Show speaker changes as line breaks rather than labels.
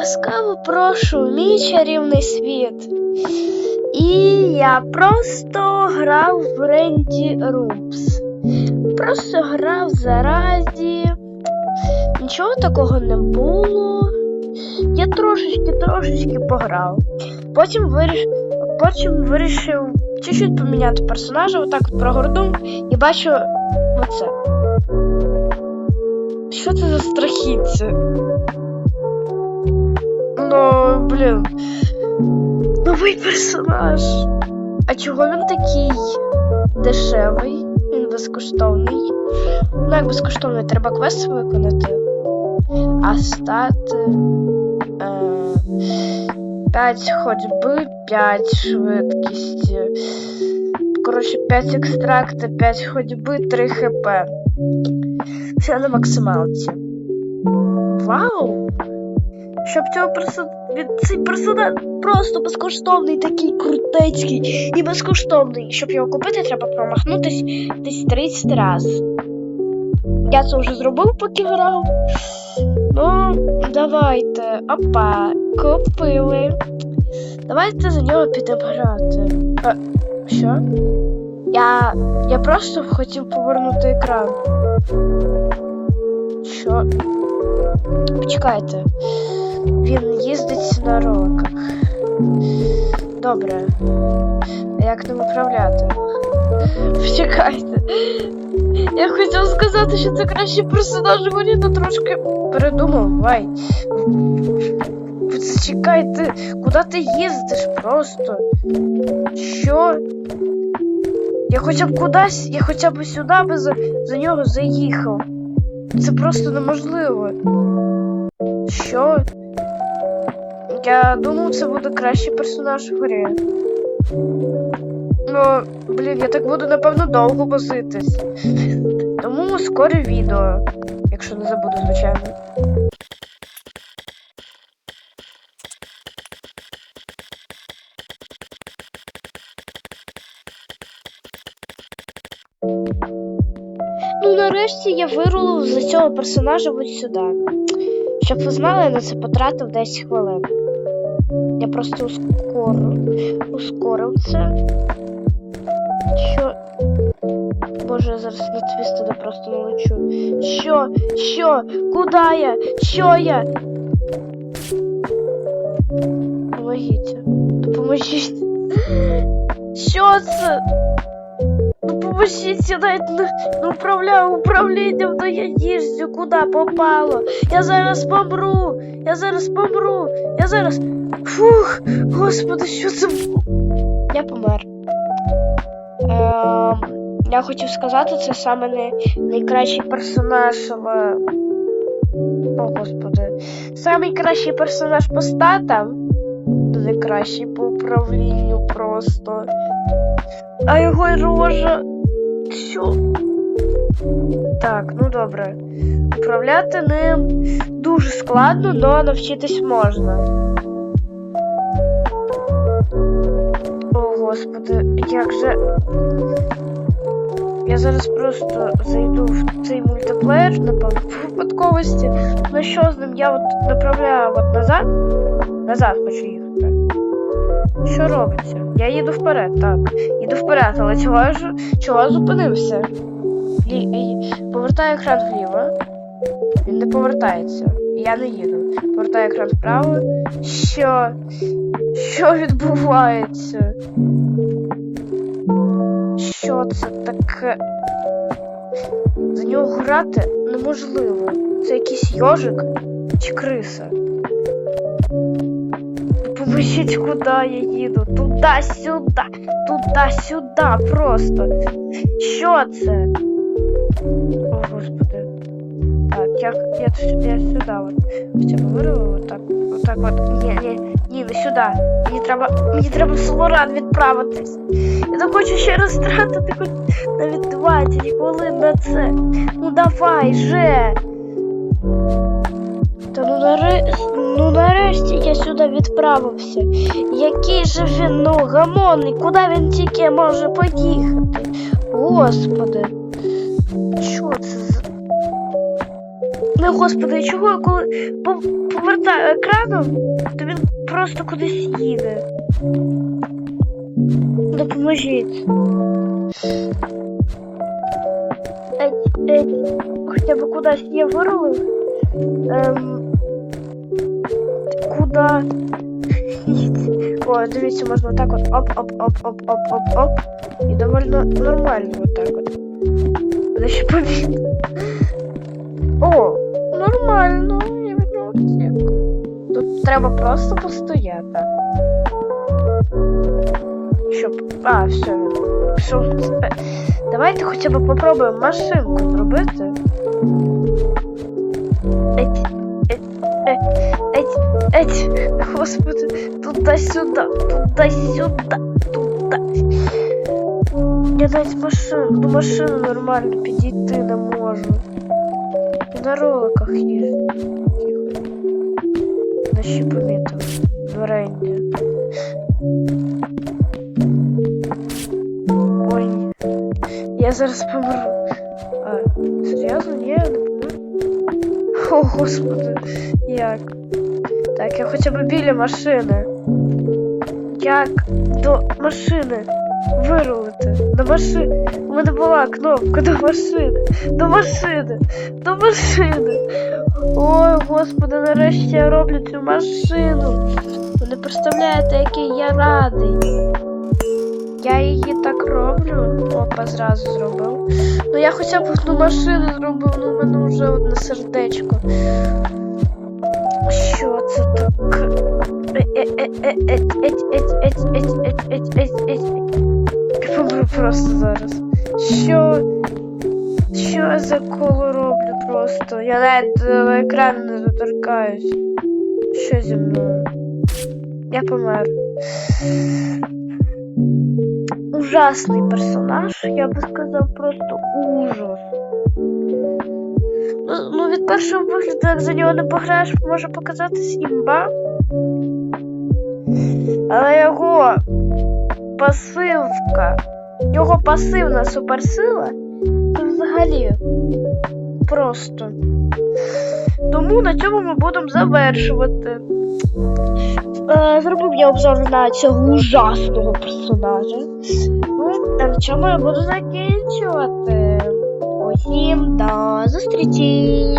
Ласкаво прошу мій чарівний світ. І я просто грав в Ренді Румпс. Просто грав зараді. Нічого такого не було. Я трошечки, трошечки пограв. Потім вирішив, потім вирішив чуть-чуть поміняти персонажа, отак от прогорнув і бачу оце. Що це за страхіття? Ну, блін. Новий персонаж. А чого він такий дешевий? Він безкоштовний. Ну, як безкоштовний, треба квест виконати. А стати. Е, 5 ходьби, 5 швидкості. Коротше, 5 екстракта, 5 ходьби, 3 хп. Все на максималці. Вау! Щоб цього персо... цей персонаж просто безкоштовний, такий крутецький і безкоштовний. Щоб його купити, треба промахнутись десь 30 раз. Я це вже зробив, поки грав. Ну, давайте. Опа, купили. Давайте за нього підемо грати. А, що? Я. Я просто хотів повернути екран. Що? Почекайте. Він їздить на роликах. Добре. Як ним управляти? Почекайте. Я хотів сказати, що це кращий персонаж грі, трошки передумав, вай. Зачекайте, куди ти їздиш просто? Що? Я хоча б кудись, я хоча б сюди би за, за нього заїхав. Це просто неможливо. Що? Я думав, це буде кращий персонаж в грі. Ну, блін, я так буду, напевно, довго возитись. Тому скоре відео, якщо не забуду, звичайно. Ну, нарешті я вирулив за цього персонажа ось сюди. Щоб ви знали, я на це потратив 10 хвилин. Я просто ускорив, ускорив це. Що. Боже, я зараз на твістеда просто налечу. Що? Що? Куда я? Що я? Помогіть. Допоможіть. Що це? Навіть не, не управляю управлінням, то я їжджу, куди попало. Я зараз помру. Я зараз помру. Я зараз. Фух, господи, що це? Я помер. Ем, я хотів сказати, це саме не найкращий персонаж, але. О, господи. Самий кращий персонаж по статам. Найкращий по управлінню просто. А його рожа. Що? Так, ну добре. Управляти ним дуже складно, але навчитись можна. О, господи, як же. Я зараз просто зайду в цей мультиплеєр, по випадковості. Ну що з ним? Я от направляю от назад. Назад хочу їхати. Що робиться? Я їду вперед, так. Їду вперед, але чого ж чого зупинився? Лі... Повертаю екран вліво. Він не повертається. Я не їду. Повертаю екран вправо. Що? Що відбувається? Що це таке? За нього грати неможливо. Це якийсь йожик чи криса. Поможіть, куди я їду? Туди-сюди, туди-сюди просто. Що це? О, господи. Так, я, я, я, я сюди от. Хоча б вирву, отак. Отак от. Ні, ні, ні, не сюди. Мені треба. Мені треба в Солоран відправитись. Я не хочу ще раз тратити хоч навіть 20 хвилин на це. Ну давай же. Та ну нарешті, Ну нарешті я сюди відправився. Який же він, ну, гамонний, куди він тільки може поїхати? Господи. Що це за. Ну, господи, чого я коли пов- повертаю екраном, то він просто кудись їде. Допоможіть. Еть, еть, хоча б кудись я вирулив. Ем, куда? О, дивіться, можна отак от оп-оп-оп-оп-оп-оп-оп. І доволі нормально отак от. Де ще побіг. О, нормально, я від нього втік. Тут треба просто постояти. Щоб. А, все. Пішов. Е, Давайте хоча б попробуємо машинку зробити. Еть, еть, еть, еть, еть. Господи, туди-сюди, туди-сюди, туди. Я навіть машину, до машини нормально підійти не можу. Я на роликах їжджу. На ще помітив. Варення. Ой. ні. Я зараз помру. А, серйозно? Ні, я не помру. О, господи, як? Так, я хоча б біля машини. Як до машини вирулити? До машини. У мене була кнопка до машини. До машини. До машини. Ой, господи, нарешті я роблю цю машину. Ви не представляєте, який я радий. Я її так роблю. Опа, зразу зробив. Ну я хоча б одну машину зробив, ну в мене вже одне сердечко. Просто зараз. Що? Що я за коло роблю просто? Я навіть до екрану не доторкаюсь. Що зі мною? Я помер. Ужасний персонаж, я би сказав, просто ужас. Ну, ну від першого вигляду, як за нього не пограєш, може показатись імба. Але його пасивка, його пасивна суперсила це взагалі просто. Тому на цьому ми будемо завершувати. Е, Зробив я обзор на цього ужасного персонажа. Ну, на чому я буду закінчувати. Усім до зустрічі!